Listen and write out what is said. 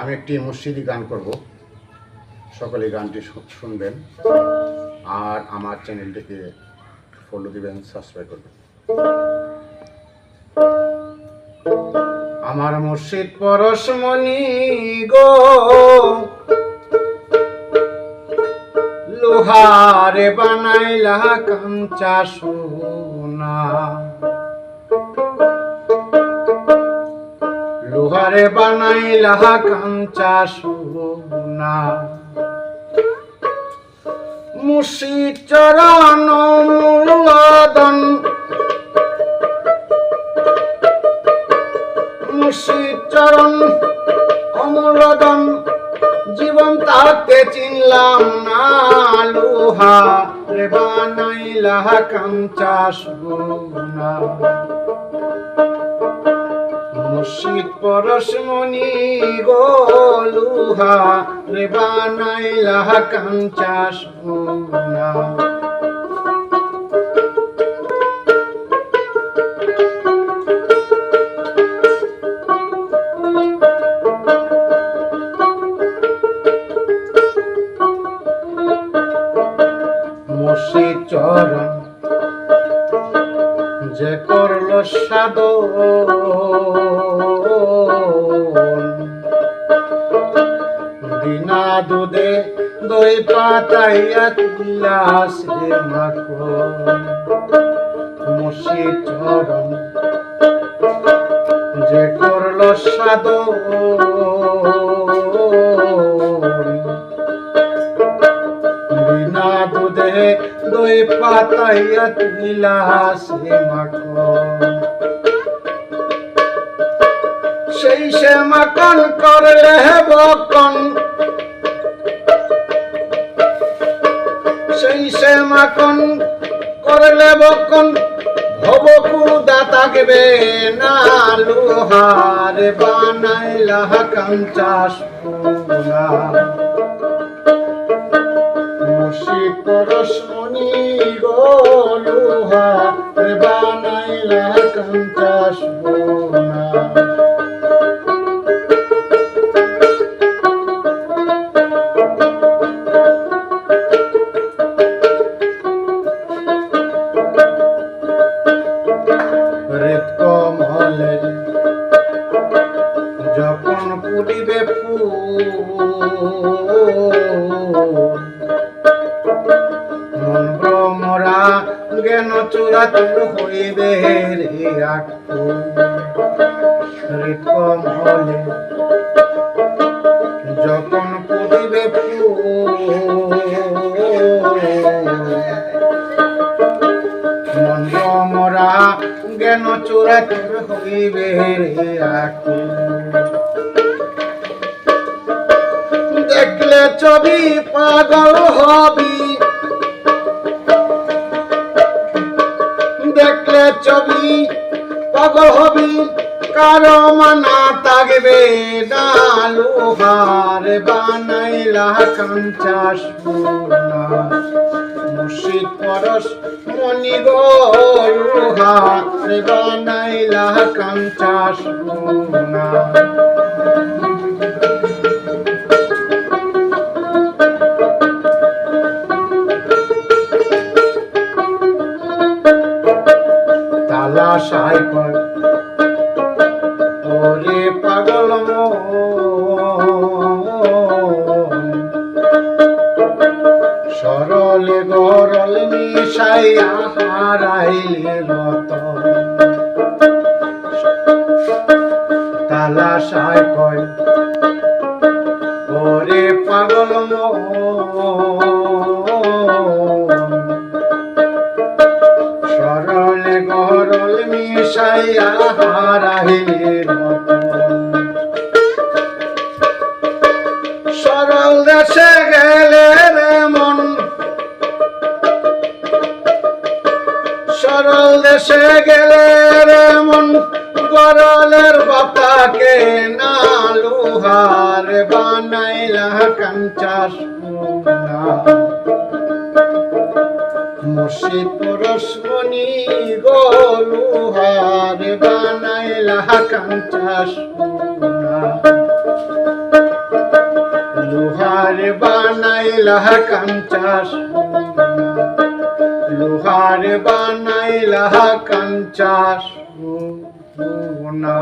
আমি একটি মসজিদি গান করব। সকলে গানটি শুনবেন আর আমার চ্যানেলটিকে ফলো দিবেন সাবস্ক্রাইব করবেন। আমার মসজিদ পরশমণি গো, লোহারে বানাইলা কাঞ্চা সোনা। লোহারে বানাইলা কাঞ্চা সোনা। মুসি চরণ মূলদন মুসি চরণ অমূলদন জীবন তাকে চিনলাম না লোহা। রে বানাইলা কাঞ্চা সোনা। মুর্শিদ পরশমণি গোলুহা রে বানাইলা কাঞ্চা সোনা। মুর্শিদ চরণ যে করল সাদ বিনা দুধে দই পাতাইয়া তুলাসে মাখন। মুর্শিদ চরণ যে করল সাদ বিনা দুধে দই পাতাইয়া তুলাসে মাখন। সেই সে মাখন করলে বকন। সেই সে মাখন করলে বকন। ভবকুদা থাকবে না, লোহার বানাইলা কাঞ্চা সোনা মুর্শিদ পরশমণি মন ভ্রমরা জ্ঞান চূড়াতুর হইবে রে আটকু। হৃদ কমলে যখন পুরিবে ফুল মরা জ্ঞান চোরা তোর হইবে রে আখি ছবি পাগল হবি। দেখলে ছবি পাগল হবি, কারও মানা থাকবে না, লোহার বানাইলা কাঞ্চা সোনা মুর্শিদ পরশ মনি গোলুহা রে বানাইলা কাঞ্চা সোনা সাই পর ওরে পাগল সরলে গরল নিশাইয়া হারাইলে রতন। তালা সাই কয়, ওরে পাগল মন। রতন সরল দেশে গেলে রে মন সরল দেশে গেলে রে মন গরলের বাপাকে না লোহার বানাইলা কাঞ্চা সোনা। মুর্শিদ পুরস্মণি গলুহার বানাইলা কাঞ্চা সোনা। লোহার বানাইলা কাঞ্চা লোহার বানাইলা কাঞ্চা সোনা।